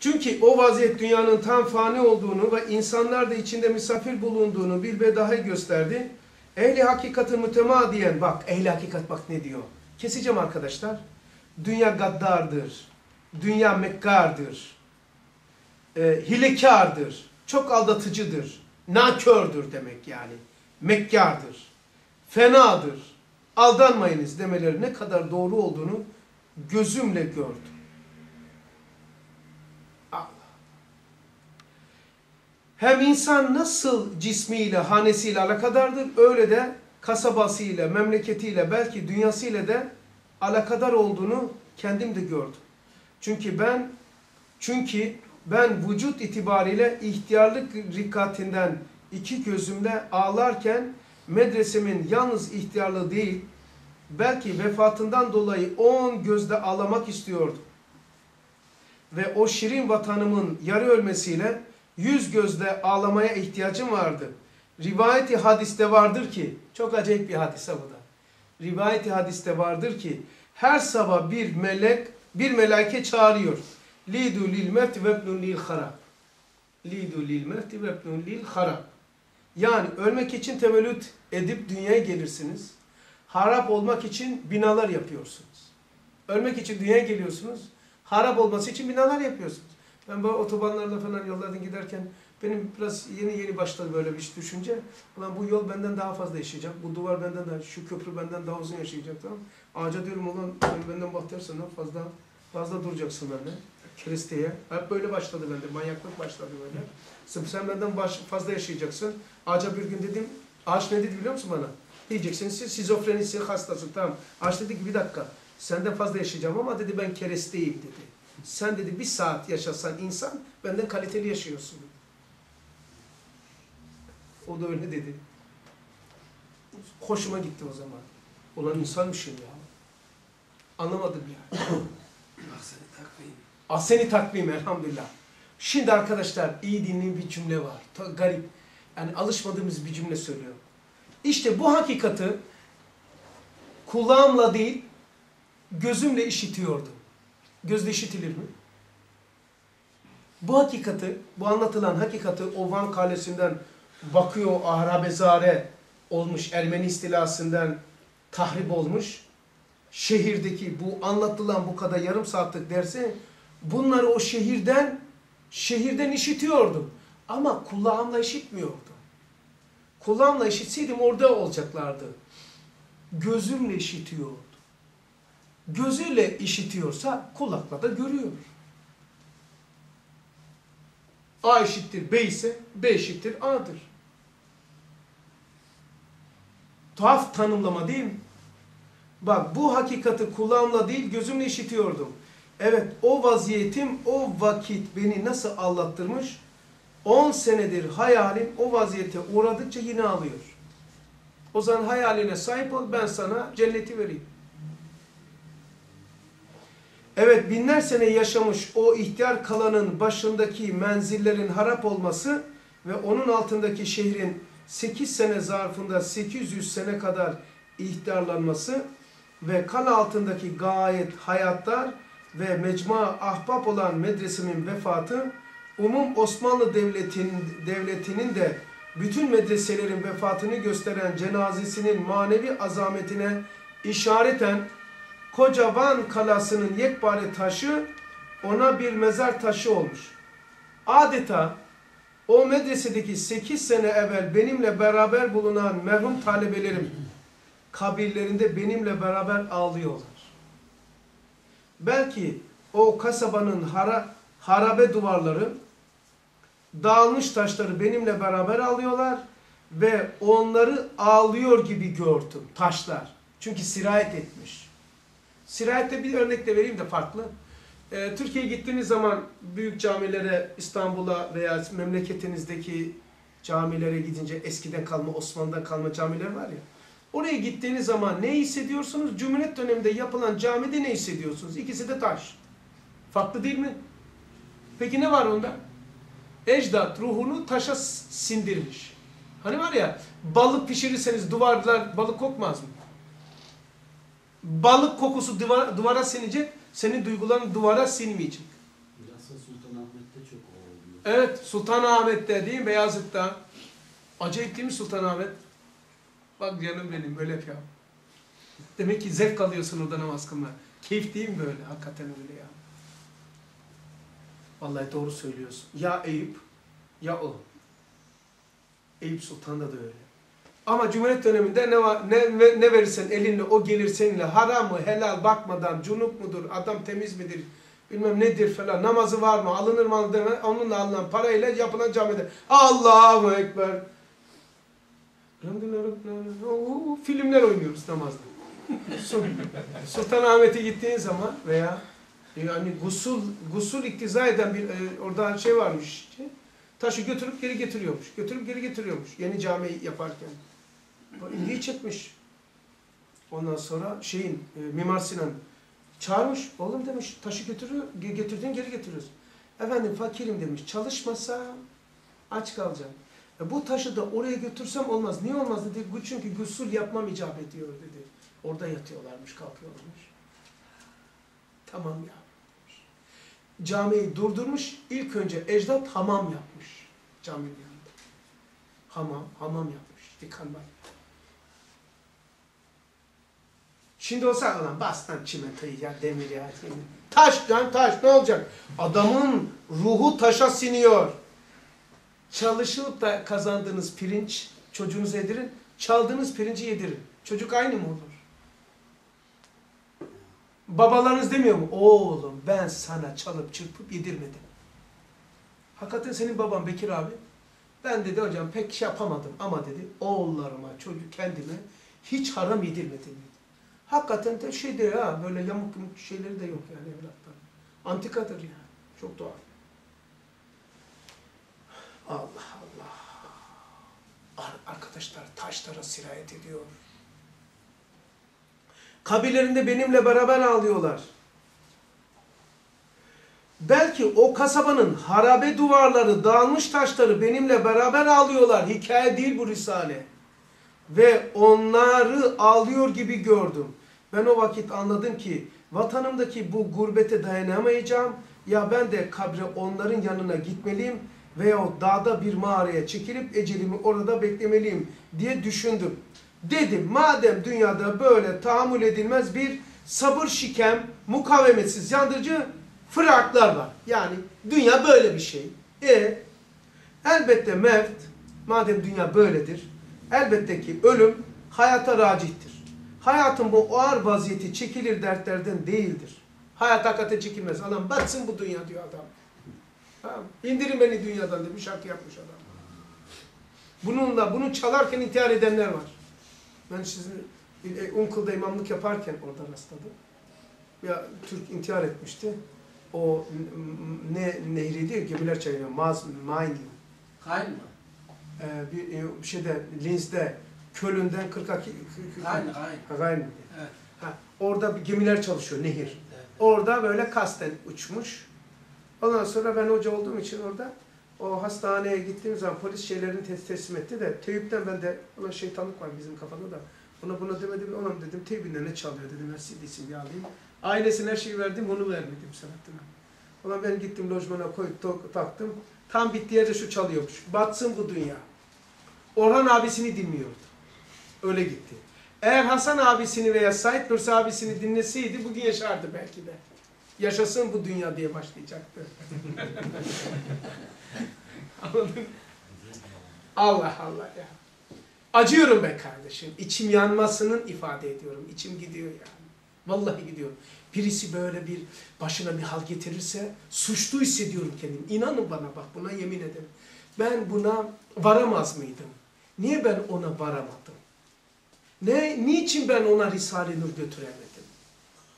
Çünkü o vaziyet dünyanın tam fani olduğunu ve insanlar da içinde misafir bulunduğunu bir daha gösterdi. Ehli hakikatı mütemadiyen bak ehli hakikat bak ne diyor. Keseceğim arkadaşlar. Dünya gaddardır. Dünya mekkardır. E, hilekardır. Çok aldatıcıdır. Nakördür demek yani. Mekkardır. Fenadır. Aldanmayınız demeleri ne kadar doğru olduğunu gözümle gördüm. Hem insan nasıl cismiyle, hanesiyle alakadardır, öyle de kasabasıyla, memleketiyle, belki dünyasıyla da alakadar olduğunu kendim de gördüm. Çünkü ben çünkü ben vücut itibariyle ihtiyarlık rikatinden iki gözümle ağlarken medresemin yalnız ihtiyarlığı değil, belki vefatından dolayı on gözde ağlamak istiyordum. Ve o şirin vatanımın yarı ölmesiyle yüz gözde ağlamaya ihtiyacım vardı. Rivayeti hadiste vardır ki, çok acayip bir hadise bu da. Rivayeti hadiste vardır ki, her sabah bir melek, bir melaike çağırıyor. Lidu lil mevti ve ibnun lil harab. Lidu lil mevti ve ibnun lil harab. Yani ölmek için tevellüt edip dünyaya gelirsiniz. Harap olmak için binalar yapıyorsunuz. Ölmek için dünyaya geliyorsunuz. Harap olması için binalar yapıyorsunuz. Ben bu otobanlarla falan yollardan giderken benim biraz yeni yeni başladı böyle bir düşünce. Ulan bu yol benden daha fazla yaşayacak. Bu duvar benden daha, şu köprü benden daha uzun yaşayacak tamam Ağaca diyorum ulan sen benden bahtiyarsan fazla fazla duracaksın bende. Keristeye. Hep böyle başladı bende. Manyaklık başladı böyle. Sırf sen benden baş, fazla yaşayacaksın. Ağaca bir gün dedim. Ağaç ne dedi biliyor musun bana? Diyeceksin siz şizofrenisi hastasın tamam. Ağaç dedi ki bir dakika. Senden fazla yaşayacağım ama dedi ben keresteyim dedi. Sen dedi bir saat yaşasan insan benden kaliteli yaşıyorsun. O da öyle dedi. Hoşuma gitti o zaman. Ulan insanmışım ya. Anlamadım ya. Ahseni takvim. Ah seni takvim elhamdülillah. Şimdi arkadaşlar iyi dinleyin bir cümle var. Ta, garip. Yani alışmadığımız bir cümle söylüyorum. İşte bu hakikati kulağımla değil gözümle işitiyordum. Gözle işitilir mi? Bu hakikati, bu anlatılan hakikati o Van Kalesi'nden bakıyor Ahrabezare olmuş, Ermeni istilasından tahrip olmuş. Şehirdeki bu anlatılan bu kadar yarım saatlik dersi bunları o şehirden şehirden işitiyordum. Ama kulağımla işitmiyordum. Kulağımla işitseydim orada olacaklardı. Gözümle işitiyordu. Gözüyle işitiyorsa kulakla da görüyor. A eşittir B ise B eşittir A'dır. Tuhaf tanımlama değil mi? Bak bu hakikati kulağımla değil gözümle işitiyordum. Evet o vaziyetim o vakit beni nasıl anlattırmış? 10 senedir hayalim o vaziyete uğradıkça yine alıyor. O zaman hayaline sahip ol ben sana cenneti vereyim. Evet binler sene yaşamış o ihtiyar kalanın başındaki menzillerin harap olması ve onun altındaki şehrin 8 sene zarfında 800 sene kadar ihtiyarlanması ve kan altındaki gayet hayatlar ve mecmua ahbap olan medresemin vefatı umum Osmanlı devletin, devletinin de bütün medreselerin vefatını gösteren cenazesinin manevi azametine işareten koca Van kalasının yekpare taşı ona bir mezar taşı olmuş. Adeta o medresedeki 8 sene evvel benimle beraber bulunan merhum talebelerim kabirlerinde benimle beraber ağlıyorlar. Belki o kasabanın hara, harabe duvarları, dağılmış taşları benimle beraber ağlıyorlar ve onları ağlıyor gibi gördüm taşlar. Çünkü sirayet etmiş. Sirayette bir örnek de vereyim de farklı. Ee, Türkiye'ye gittiğiniz zaman büyük camilere, İstanbul'a veya memleketinizdeki camilere gidince eskiden kalma, Osmanlı'dan kalma camiler var ya. Oraya gittiğiniz zaman ne hissediyorsunuz? Cumhuriyet döneminde yapılan camide ne hissediyorsunuz? İkisi de taş. Farklı değil mi? Peki ne var onda? Ecdat ruhunu taşa sindirmiş. Hani var ya balık pişirirseniz duvarlar balık kokmaz mı? Balık kokusu duvara, duvara sinecek, senin duyguların duvara sinmeyecek. Bilhassa Sultanahmet Evet Sultanahmet'te değil mi Beyazıt'ta. Acayip değil mi Sultanahmet? Bak canım benim böyle yap ya. Demek ki zevk alıyorsun orada namaz kılmaya. Keyif değil mi böyle? Hakikaten öyle ya. Vallahi doğru söylüyorsun. Ya Eyüp ya o. Eyüp Sultan'da da öyle. Ama Cumhuriyet döneminde ne, ne, ne verirsen elinle o gelir seninle. Haram mı, helal bakmadan, cunup mudur, adam temiz midir, bilmem nedir falan, namazı var mı, alınır mı alınır onunla alınan parayla yapılan camide. Allahu Ekber. Filmler oynuyoruz namazda. Sultanahmet'e gittiğin zaman veya yani gusul gusul iktiza eden bir e, orada şey varmış. Taşı götürüp geri getiriyormuş. Götürüp geri getiriyormuş. Yeni cami yaparken. İlgiyi çekmiş. Ondan sonra şeyin e, Mimar Sinan çağırmış. Oğlum demiş taşı götürüyor, ge- getirdin geri getiriyorsun. Efendim fakirim demiş. Çalışmasa aç kalacağım. E, bu taşı da oraya götürsem olmaz. Niye olmaz dedi. Çünkü gusül yapmam icap ediyor dedi. Orada yatıyorlarmış, kalkıyorlarmış. Tamam ya. Camiyi durdurmuş. İlk önce ecdat hamam yapmış. Caminin yanında. Hamam, hamam yapmış. Yıkanma. Şimdi olsa ulan bas lan çimentoyu ya demir ya. Taş lan taş ne olacak? Adamın ruhu taşa siniyor. Çalışıp da kazandığınız pirinç çocuğunuza yedirin. Çaldığınız pirinci yedirin. Çocuk aynı mı olur? Babalarınız demiyor mu? Oğlum ben sana çalıp çırpıp yedirmedim. Hakikaten senin baban Bekir abi. Ben dedi hocam pek şey yapamadım ama dedi oğullarıma, çocuk kendime hiç haram yedirmedim dedi. Hakikaten de şey de ha böyle yamuk yumuk şeyleri de yok yani evlatlar. Antikadır yani. Çok doğal. Allah Allah. Ar- Arkadaşlar taşlara sirayet ediyor. Kabirlerinde benimle beraber ağlıyorlar. Belki o kasabanın harabe duvarları, dağılmış taşları benimle beraber ağlıyorlar. Hikaye değil bu risale. Ve onları ağlıyor gibi gördüm. Ben o vakit anladım ki vatanımdaki bu gurbete dayanamayacağım. Ya ben de kabre onların yanına gitmeliyim veyahut dağda bir mağaraya çekilip ecelimi orada beklemeliyim diye düşündüm. Dedim madem dünyada böyle tahammül edilmez bir sabır şikem, mukavemetsiz yandırıcı fıraklar var. Yani dünya böyle bir şey. E elbette mevt, madem dünya böyledir, elbette ki ölüm hayata racihtir. Hayatın bu ağır vaziyeti çekilir dertlerden değildir. Hayat hakikate çekilmez. Adam batsın bu dünya diyor adam. Tamam. İndirin beni dünyadan bir şarkı yapmış adam. Bununla, bunu çalarken intihar edenler var. Ben sizin e, Unkul'da imamlık yaparken orada rastladım. Ya Türk intihar etmişti. O ne nehriydi? Gemiler çayıyor. Maz, Main. Kayn mı? Ee, bir, e, bir şeyde Linz'de Köln'den 40 Kayn, Kayn. Rhein. Evet. Ha, orada bir gemiler çalışıyor, nehir. evet. Orada böyle kasten uçmuş. Ondan sonra ben hoca olduğum için orada o hastaneye gittiğim zaman polis şeylerini tes- teslim etti de teyipten ben de ulan şeytanlık var bizim kafada da buna buna demedim ona dedim teybinde ne çalıyor dedim ben CD'sini bir alayım. Ailesine her şeyi verdim onu vermedim Selahattin'e. Ulan ben gittim lojmana koyup taktım. Tam bittiği yerde şu çalıyormuş. Batsın bu dünya. Orhan abisini dinliyordu. Öyle gitti. Eğer Hasan abisini veya Said Nursi abisini dinleseydi bugün yaşardı belki de. Yaşasın bu dünya diye başlayacaktı. Allah Allah ya. Acıyorum be kardeşim. İçim yanmasının ifade ediyorum. İçim gidiyor yani. Vallahi gidiyor. Birisi böyle bir başına bir hal getirirse suçlu hissediyorum kendimi. İnanın bana bak buna yemin ederim. Ben buna varamaz mıydım? Niye ben ona varamadım? Ne, niçin ben ona Risale-i Nur götüremedim?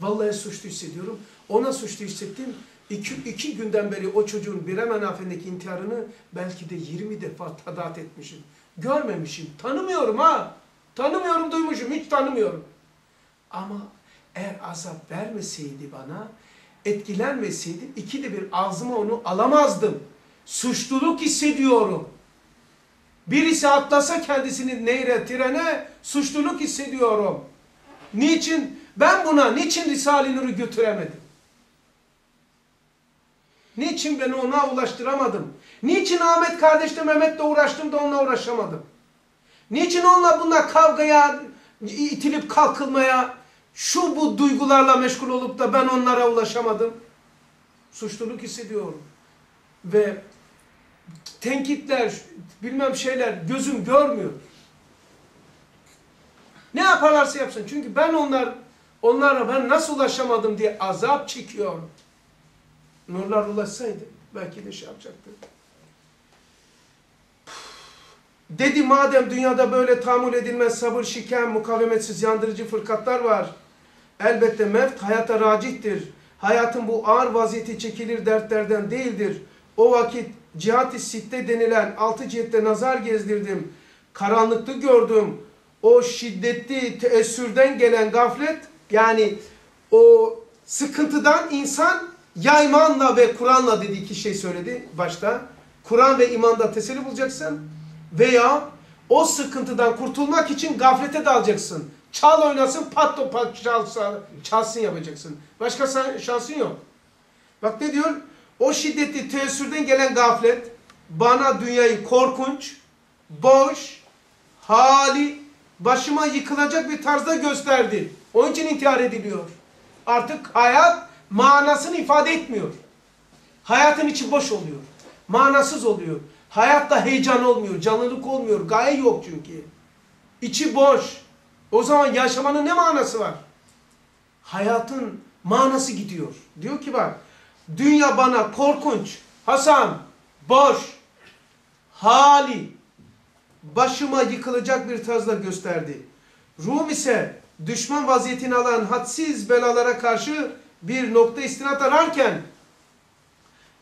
Vallahi suçlu hissediyorum. Ona suçlu hissettim. İki, iki günden beri o çocuğun Biremen Afen'deki intiharını belki de 20 defa tadat etmişim. Görmemişim. Tanımıyorum ha. Tanımıyorum duymuşum. Hiç tanımıyorum. Ama eğer azap vermeseydi bana, etkilenmeseydi ikide bir ağzıma onu alamazdım. Suçluluk hissediyorum. Birisi atlasa kendisini nehre, trene suçluluk hissediyorum. Niçin? Ben buna niçin Risale-i Nur'u götüremedim? Niçin beni ona ulaştıramadım? Niçin Ahmet kardeşle Mehmet'le uğraştım da onunla uğraşamadım? Niçin onunla bununla kavgaya, itilip kalkılmaya, şu bu duygularla meşgul olup da ben onlara ulaşamadım? Suçluluk hissediyorum. Ve tenkitler, bilmem şeyler gözüm görmüyor. Ne yaparlarsa yapsın. Çünkü ben onlar onlara ben nasıl ulaşamadım diye azap çekiyorum. Nurlar ulaşsaydı belki de şey yapacaktı. Dedi madem dünyada böyle tahammül edilmez sabır, şiken, mukavemetsiz yandırıcı fırkatlar var. Elbette mevt hayata racihtir. Hayatın bu ağır vaziyeti çekilir dertlerden değildir. O vakit cihat-ı sitte denilen altı cihette nazar gezdirdim. Karanlıklı gördüm. O şiddetli teessürden gelen gaflet yani o sıkıntıdan insan yaymanla ve Kur'an'la dedi iki şey söyledi başta. Kur'an ve imanda teselli bulacaksın veya o sıkıntıdan kurtulmak için gaflete dalacaksın. Çal oynasın, pat topat çalsa, çalsın yapacaksın. Başka şansın yok. Bak ne diyor? O şiddetli teessürden gelen gaflet bana dünyayı korkunç, boş, hali, başıma yıkılacak bir tarzda gösterdi. Onun için intihar ediliyor. Artık hayat manasını ifade etmiyor. Hayatın içi boş oluyor. Manasız oluyor. Hayatta heyecan olmuyor, canlılık olmuyor. Gaye yok çünkü. İçi boş. O zaman yaşamanın ne manası var? Hayatın manası gidiyor. Diyor ki bak, dünya bana korkunç, Hasan, boş, hali, başıma yıkılacak bir tarzda gösterdi. Rum ise düşman vaziyetini alan hadsiz belalara karşı bir nokta istinat ararken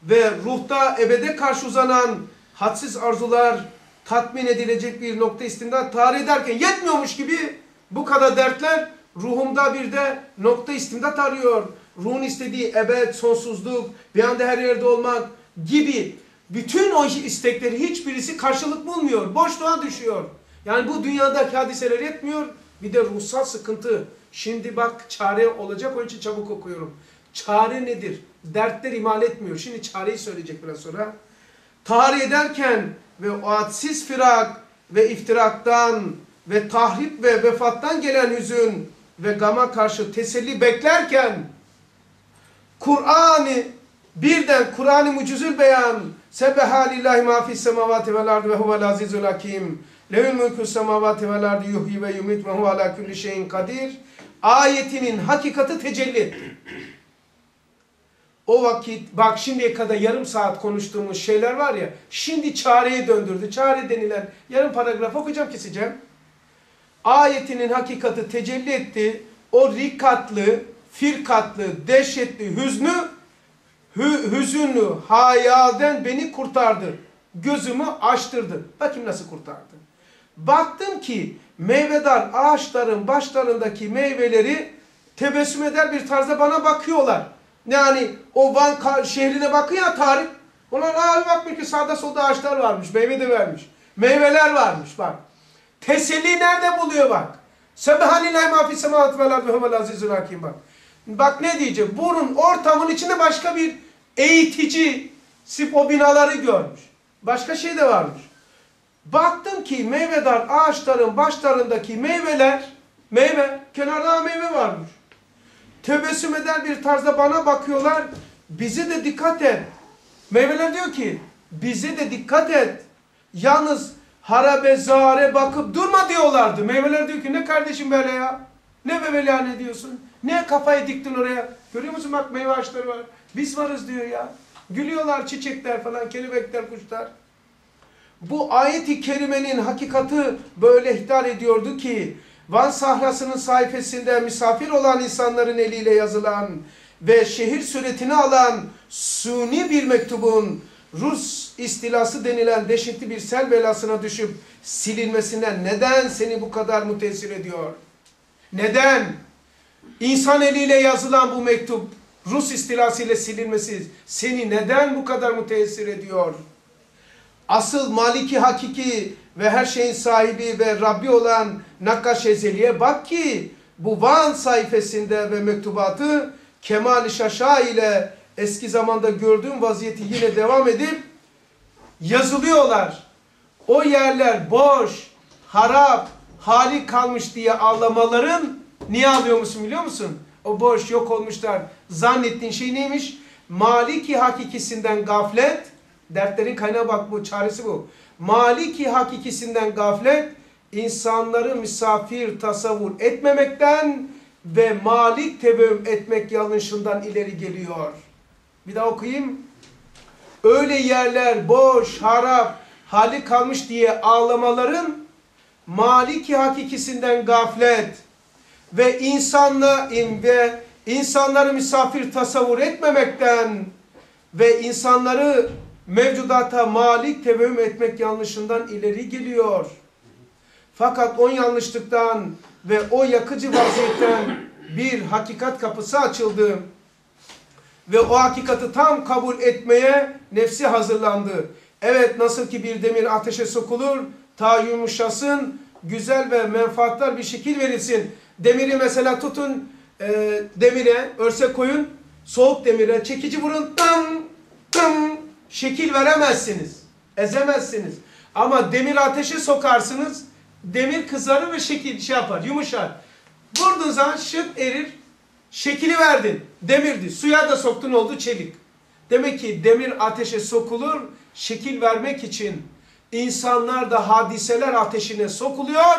ve ruhta ebede karşı uzanan hadsiz arzular tatmin edilecek bir nokta istinat tarih ederken yetmiyormuş gibi bu kadar dertler ruhumda bir de nokta istimdat arıyor. Ruhun istediği ebed, sonsuzluk, bir anda her yerde olmak gibi bütün o istekleri hiçbirisi karşılık bulmuyor. Boşluğa düşüyor. Yani bu dünyadaki hadiseler yetmiyor. Bir de ruhsal sıkıntı. Şimdi bak çare olacak onun için çabuk okuyorum. Çare nedir? Dertler imal etmiyor. Şimdi çareyi söyleyecek biraz sonra. Tarih ederken ve o hadsiz firak ve iftiraktan ve tahrip ve vefattan gelen hüzün ve gama karşı teselli beklerken Kur'an'ı birden Kur'an-ı mucizül beyan Sebeha lillahi ma fis semavati vel ardı ve huvel azizul hakim lehül mülkü semavati vel ardı yuhyi ve yumit ve huve ala kulli şeyin kadir ayetinin hakikati tecelli etti. O vakit bak şimdiye kadar yarım saat konuştuğumuz şeyler var ya şimdi çareye döndürdü. Çare denilen yarım paragraf okuyacağım keseceğim. Ayetinin hakikati tecelli etti. O rikatlı, firkatlı, dehşetli hüznü, hü, hüzünlü hayalden beni kurtardı. Gözümü açtırdı. Bakayım nasıl kurtardı. Baktım ki meyvedar ağaçların başlarındaki meyveleri tebessüm eder bir tarzda bana bakıyorlar. Yani o Van şehrine bakın ya tarih. Onlar abi bakmış ki sağda solda ağaçlar varmış. Meyve de vermiş. Meyveler varmış bak. Teselli nerede buluyor bak. Sebehanillahi ma fis semavati vel ardı huvel hakim bak. Bak ne diyecek? Bunun ortamın içinde başka bir eğitici sip o binaları görmüş. Başka şey de varmış. Baktım ki meyvedar ağaçların başlarındaki meyveler, meyve, kenarda meyve varmış. Tebessüm eder bir tarzda bana bakıyorlar. Bize de dikkat et. Meyveler diyor ki bize de dikkat et. Yalnız harabe zare bakıp durma diyorlardı. Meyveler diyor ki ne kardeşim böyle ya? Ne bebelane diyorsun? Ne kafayı diktin oraya? Görüyor musun bak meyve ağaçları var. Biz varız diyor ya. Gülüyorlar çiçekler falan, kelebekler, kuşlar. Bu ayeti kerimenin hakikati böyle ihtar ediyordu ki Van sahrasının sayfasında misafir olan insanların eliyle yazılan ve şehir suretini alan suni bir mektubun Rus istilası denilen dehşetli bir sel belasına düşüp silinmesinden neden seni bu kadar müteessir ediyor? Neden? İnsan eliyle yazılan bu mektup Rus istilası ile silinmesi seni neden bu kadar müteessir ediyor? Asıl maliki hakiki ve her şeyin sahibi ve Rabbi olan Nakkaş Ezeli'ye bak ki bu Van sayfasında ve mektubatı Kemal-i Şaşa ile eski zamanda gördüğüm vaziyeti yine devam edip yazılıyorlar. O yerler boş, harap, hali kalmış diye ağlamaların niye ağlıyor musun biliyor musun? O boş yok olmuşlar. Zannettiğin şey neymiş? Maliki hakikisinden gaflet, dertlerin kaynağı bak bu, çaresi bu. Maliki hakikisinden gaflet, insanları misafir tasavvur etmemekten ve malik tevehüm etmek yanlışından ileri geliyor. Bir daha okuyayım. Öyle yerler boş, harap, hali kalmış diye ağlamaların maliki hakikisinden gaflet ve insanla ve insanları misafir tasavvur etmemekten ve insanları mevcudata malik tevehüm etmek yanlışından ileri geliyor. Fakat o yanlışlıktan ve o yakıcı vaziyetten bir hakikat kapısı açıldı. Ve o hakikati tam kabul etmeye nefsi hazırlandı. Evet nasıl ki bir demir ateşe sokulur, ta yumuşasın, güzel ve menfaatlar bir şekil verilsin. Demiri mesela tutun, e, demire, örse koyun, soğuk demire, çekici vurun, tam, tam, şekil veremezsiniz. Ezemezsiniz. Ama demir ateşe sokarsınız, demir kızarır ve şekil şey yapar, yumuşar. Vurduğun zaman şıp erir, şekili verdin, demirdi. Suya da soktun oldu çelik. Demek ki demir ateşe sokulur, şekil vermek için. İnsanlar da hadiseler ateşine sokuluyor,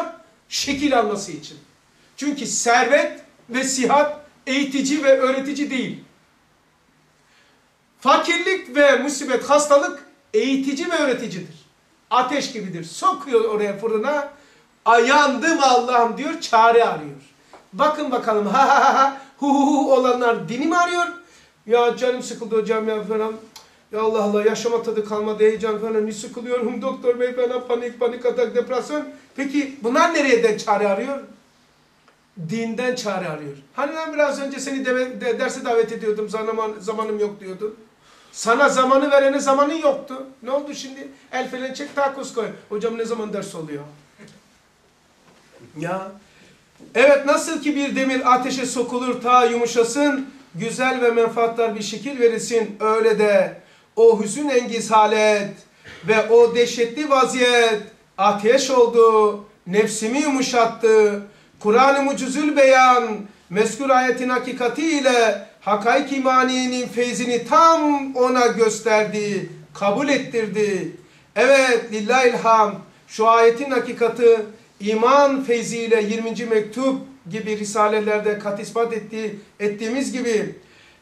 şekil alması için. Çünkü servet ve sihat eğitici ve öğretici değil. Fakirlik ve musibet, hastalık eğitici ve öğreticidir. Ateş gibidir. Sokuyor oraya fırına, yandım Allah'ım diyor, çare arıyor. Bakın bakalım ha ha ha ha hu hu hu olanlar dini mi arıyor? Ya canım sıkıldı hocam ya falan. Ya Allah Allah yaşama tadı kalmadı heyecan falan. Ne sıkılıyorum doktor bey falan panik panik atak depresyon. Peki bunlar nereden çare arıyor? Dinden çare arıyor. Hani ben biraz önce seni de, de, derse davet ediyordum zaman, zamanım yok diyordun. Sana zamanı verene zamanın yoktu. Ne oldu şimdi? El falan çek takus koy. Hocam ne zaman ders oluyor? ya Evet nasıl ki bir demir ateşe sokulur ta yumuşasın, güzel ve menfaatlar bir şekil verilsin. Öyle de o hüzün engiz halet ve o dehşetli vaziyet ateş oldu, nefsimi yumuşattı. Kur'an-ı Mucizül Beyan, mezkur ayetin hakikatiyle hakaik imaninin feyzini tam ona gösterdi, kabul ettirdi. Evet, lillahilham, şu ayetin hakikati iman feyziyle 20. mektup gibi risalelerde kat ispat ettiği, ettiğimiz gibi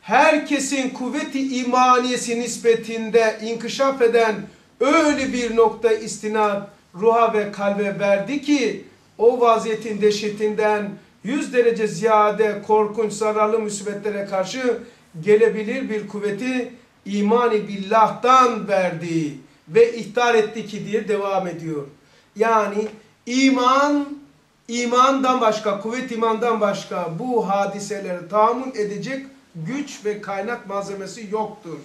herkesin kuvveti imaniyesi nispetinde inkişaf eden öyle bir nokta istinad ruha ve kalbe verdi ki o vaziyetin dehşetinden yüz derece ziyade korkunç zararlı musibetlere karşı gelebilir bir kuvveti imani billah'tan verdi ve ihtar etti ki diye devam ediyor. Yani İman, imandan başka, kuvvet imandan başka bu hadiseleri tahammül edecek güç ve kaynak malzemesi yoktur.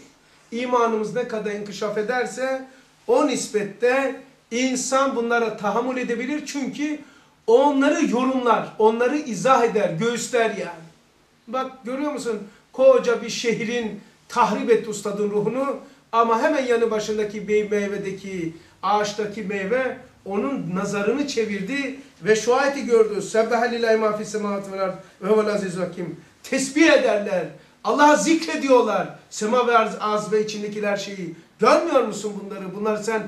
İmanımız ne kadar inkişaf ederse o nispette insan bunlara tahammül edebilir çünkü onları yorumlar, onları izah eder, göğüsler yani. Bak görüyor musun? Koca bir şehrin tahrip etti ustadın ruhunu ama hemen yanı başındaki bey meyvedeki ağaçtaki meyve onun nazarını çevirdi ve şu ayeti gördü. Sebbehe lillahi ma semavati vel ve huvel azizul hakim. Tesbih ederler. Allah'a zikrediyorlar. Sema ve arz, arz ve içindeki her şeyi. Görmüyor musun bunları? Bunları sen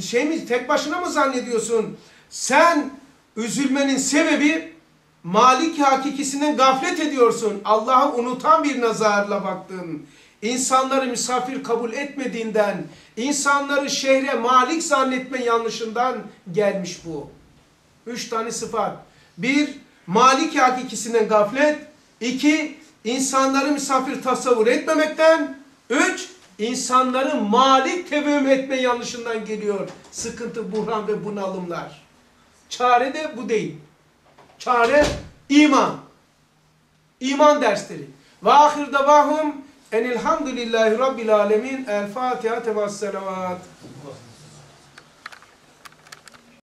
şey mi tek başına mı zannediyorsun? Sen üzülmenin sebebi Malik hakikisinden gaflet ediyorsun. Allah'ı unutan bir nazarla baktın insanları misafir kabul etmediğinden, insanları şehre malik zannetme yanlışından gelmiş bu. Üç tane sıfat. Bir, malik hakikisinden gaflet. İki, insanları misafir tasavvur etmemekten. Üç, insanları malik tevehüm etme yanlışından geliyor. Sıkıntı, buhran ve bunalımlar. Çare de bu değil. Çare iman. İman dersleri. Ve ahir davahum Enilhamdülillahi Rabbil Alemin. El Fatiha ve Selavat.